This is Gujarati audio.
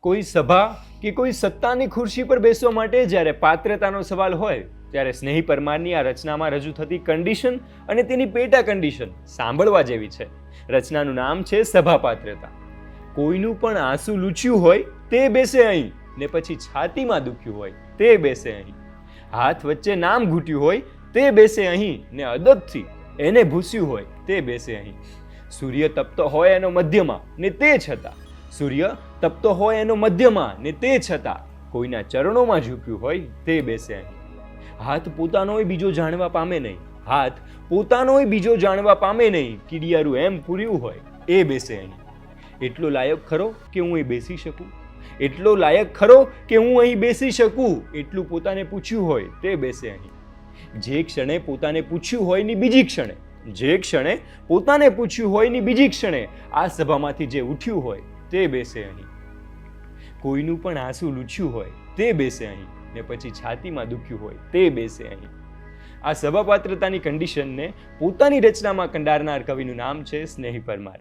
કોઈ સભા કે કોઈ સત્તાની ખુરશી પર બેસવા માટે જ્યારે પાત્રતાનો સવાલ હોય, ત્યારે સ્નેહી પરમારની આ રચનામાં રજૂ થતી કન્ડિશન અને તેની પેટા કન્ડિશન સાંભળવા જેવી છે. રચનાનું નામ છે સભા પાત્રતા. કોઈનું પણ આંસુ લૂછ્યું હોય, તે બેસે અહીં, ને પછી છાતીમાં દુખ્યું હોય, તે બેસે અહીં. હાથ વચ્ચે નામ ઘૂટ્યું હોય, તે બેસે અહીં, ને અદબથી એને ભૂસ્યું હોય, તે બેસે અહીં. સૂર્ય તપતો હોય એનો મધ્યમાં, ને તે છતાં. સૂર્ય તપતો હોય એનો મધ્યમાં ને તે છતાં કોઈના ચરણોમાં ઝૂક્યું હોય તે બેસે અહીં. હાથ પોતાનોય બીજો જાણવા પામે નહીં. હાથ પોતાનોય બીજો જાણવા પામે નહીં. કીડિયારું એમ પૂર્યું હોય એ બેસે અહીં. એટલો લાયક ખરો કે હું અહીં બેસી શકું? એટલો લાયક ખરો કે હું અહીં બેસી શકું? એટલું પોતાને પૂછ્યું હોય તે બેસે અહીં. જે ક્ષણે પોતાને પૂછ્યું હોયની બીજી ક્ષણે. જે ક્ષણે પોતાને પૂછ્યું હોયની બીજી ક્ષણે આ સભામાંથી જે ઉઠ્યું હોય તે બેસે અહીં. કોઈનું પણ આંસુ લૂછ્યું હોય, તે બેસે અહીં ને પછી છાતીમાં દુખ્યું હોય, તે બેસે અહીં. આ સભાપાત્રતાની કન્ડિશનને પોતાની રચનામાં કંડારનાર કવિનું નામ છે સ્નેહી પરમાર.